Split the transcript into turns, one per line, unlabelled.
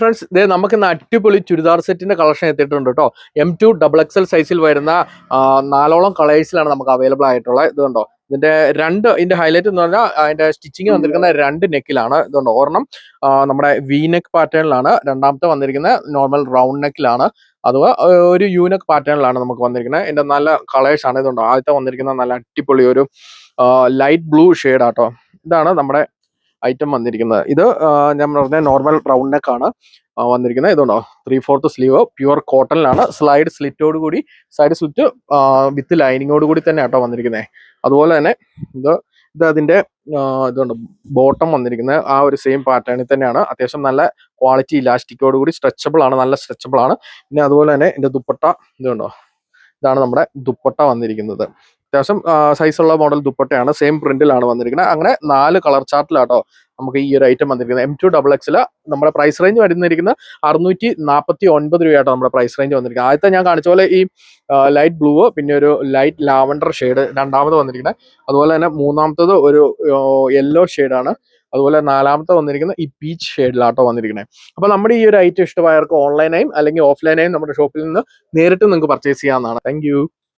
Friends ഇതേ നമുക്ക് ഇന്ന് അടിപൊളി ചുരിദാർ സെറ്റിന്റെ കളക്ഷൻ എത്തിയിട്ടുണ്ട് കേട്ടോ. എം ടു ഡബിൾ എക്സൽ സൈസിൽ വരുന്ന നാലോളം കളേഴ്സിലാണ് നമുക്ക് അവൈലബിൾ ആയിട്ടുള്ളത് ഇത് കണ്ടോ. ഇതിന്റെ രണ്ട് ഇതിന്റെ ഹൈലൈറ്റ് എന്ന് പറഞ്ഞാൽ അതിന്റെ സ്റ്റിച്ചിങ് വന്നിരിക്കുന്ന രണ്ട് നെക്കിലാണ് ഇതുണ്ട് ഒരെണ്ണം നമ്മുടെ വി നെക്ക് പാറ്റേണിലാണ് രണ്ടാമത്തെ വന്നിരിക്കുന്നത് നോർമൽ റൗണ്ട് നെക്കിലാണ് അഥവാ ഒരു യൂനെക്ക് പാറ്റേണിലാണ് നമുക്ക് വന്നിരിക്കുന്നത്. ഇതിന്റെ നല്ല കളേഴ്സ് ആണ് ഇതുണ്ടോ ആദ്യത്തെ വന്നിരിക്കുന്ന നല്ല അടിപൊളി ഒരു ലൈറ്റ് ബ്ലൂ ഷെയ്ഡാട്ടോ ഇതാണ് നമ്മുടെ ഐറ്റം വന്നിരിക്കുന്നത്. ഇത് ഞാൻ പറഞ്ഞ നോർമൽ റൗണ്ട് നെക്ക് ആണ് വന്നിരിക്കുന്നത്. ഇതുണ്ടോ? ത്രീ ഫോർത്ത് സ്ലീവ് പ്യുവർ കോട്ടണിലാണ് സ്ലൈഡ് സ്ലിറ്റോട് കൂടി സൈഡ് സ്ലിറ്റ് വിത്ത് ലൈനിങ്ങോട് കൂടി തന്നെ ആട്ടോ വന്നിരിക്കുന്നത് അതുപോലെ തന്നെ ഇത് ഇത് അതിന്റെ ഇതുണ്ട് ബോട്ടം വന്നിരിക്കുന്നത്. ആ ഒരു സെയിം പാറ്റേണിൽ തന്നെയാണ്. അത്യാവശ്യം നല്ല ക്വാളിറ്റി ഇലാസ്റ്റിക്കോട് കൂടി സ്ട്രെച്ചബിൾ ആണ് നല്ല സ്ട്രെച്ചബിൾ ആണ്. പിന്നെ അതുപോലെ തന്നെ ഇതിന്റെ ദുപ്പട്ട ഇതുണ്ടോ? ഇതാണ് നമ്മുടെ ദുപ്പട്ട വന്നിരിക്കുന്നത്. അത്യാവശ്യം സൈസുള്ള മോഡൽ ദുപ്പട്ടയാണ്. സെയിം പ്രിന്റിലാണ് വന്നിരിക്കുന്നത്. അങ്ങനെ നാല് കളർ ചാർട്ടിലാട്ടോ നമുക്ക് ഈ ഒരു ഐറ്റം വന്നിരിക്കുന്നത്. എം ടു ഡബിൾ എക്സിൽ നമ്മുടെ പ്രൈസ് റേഞ്ച് വരുന്നിരിക്കുന്നത് അറുന്നൂറ്റി നാൽപ്പത്തി ഒൻപത് രൂപയായിട്ടോ നമ്മുടെ പ്രൈസ് റേഞ്ച് വന്നിരിക്കുന്നത്. ആദ്യത്തെ ഞാൻ കാണിച്ച പോലെ ഈ ലൈറ്റ് ബ്ലൂ പിന്നെ ഒരു ലൈറ്റ് ലാവൻഡർ ഷെയ്ഡ് രണ്ടാമത് വന്നിരിക്കുന്നത്. അതുപോലെ തന്നെ മൂന്നാമത്തത് ഒരു യെല്ലോ ഷെയ്ഡാണ് അതുപോലെ നാലാമത്തെ വന്നിരിക്കുന്ന ഈ പീച്ച് ഷെയ്ഡിലാട്ടോ വന്നിരിക്കുന്നത്. അപ്പോൾ നമ്മുടെ ഈ ഒരു ഐറ്റം ഇഷ്ടമായവർക്ക് ഓൺലൈനായും അല്ലെങ്കിൽ ഓഫ്ലൈനായും നമ്മുടെ ഷോപ്പിൽ നിന്ന് നേരിട്ട് നിങ്ങൾക്ക് പർച്ചേസ് ചെയ്യാവുന്നതാണ്. താങ്ക്